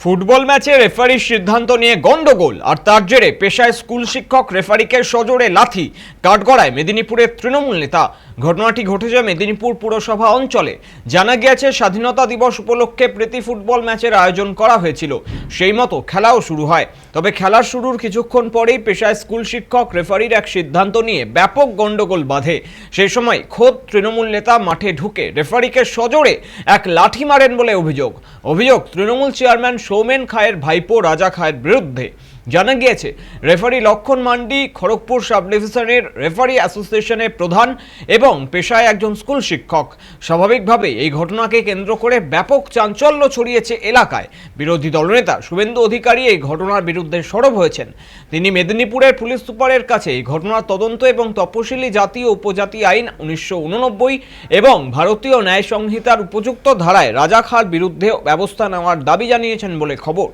Football ম্যাচে রেফারির সিদ্ধান্ত নিয়ে গন্ডগোল আর তার জেরে পেশায় স্কুল শিক্ষক রেফারিকে সজোরে লাথি। কাঠগড়ায় মেদিনীপুরের তৃণমূল নেতা। ঘটনাটি ঘটেছে মেদিনীপুর পুরসভা অঞ্চলে। জানা গিয়েছে, স্বাধীনতা দিবস উপলক্ষে প্রীতি ফুটবল ম্যাচের আয়োজন করা হয়েছিল। সেই মতো খেলাও শুরু হয়। তবে খেলার শুরুর কিছুক্ষণ পরেই পেশায় স্কুল শিক্ষক রেফারির এক সিদ্ধান্ত নিয়ে ব্যাপক গন্ডগোল বাঁধে। সেই সময় খোদ তৃণমূল নেতা মাঠে ঢুকে রেফারিকে সজোরে এক লাঠি মারেন বলে অভিযোগ। অভিযোগ, তৃণমূল চেয়ারম্যান সৌমেন খায়ের ভাইপো রাজা খায়ের বিরুদ্ধে। জানা গিয়েছে, রেফারি লক্ষণ মান্ডি খড়গপুর সাব ডিভিশনের রেফারি অ্যাসোসিয়েশনের প্রধান এবং পেশায় একজন স্কুল শিক্ষক। স্বাভাবিকভাবে এই ঘটনাকে কেন্দ্র করে ব্যাপক চাঞ্চল্য ছড়িয়েছে এলাকায়। বিরোধী দলনেতা শুভেন্দু অধিকারী এই ঘটনার বিরুদ্ধে সরব হয়েছেন। তিনি মেদিনীপুরের পুলিশ সুপারের কাছে এই ঘটনার তদন্ত এবং তপশিলি জাতি ও উপজাতি আইন উনিশশো উননব্বই এবং ভারতীয় ন্যায় সংহিতার উপযুক্ত ধারায় রাজা খাঁর বিরুদ্ধে ব্যবস্থা নেওয়ার দাবি জানিয়েছেন বলে খবর।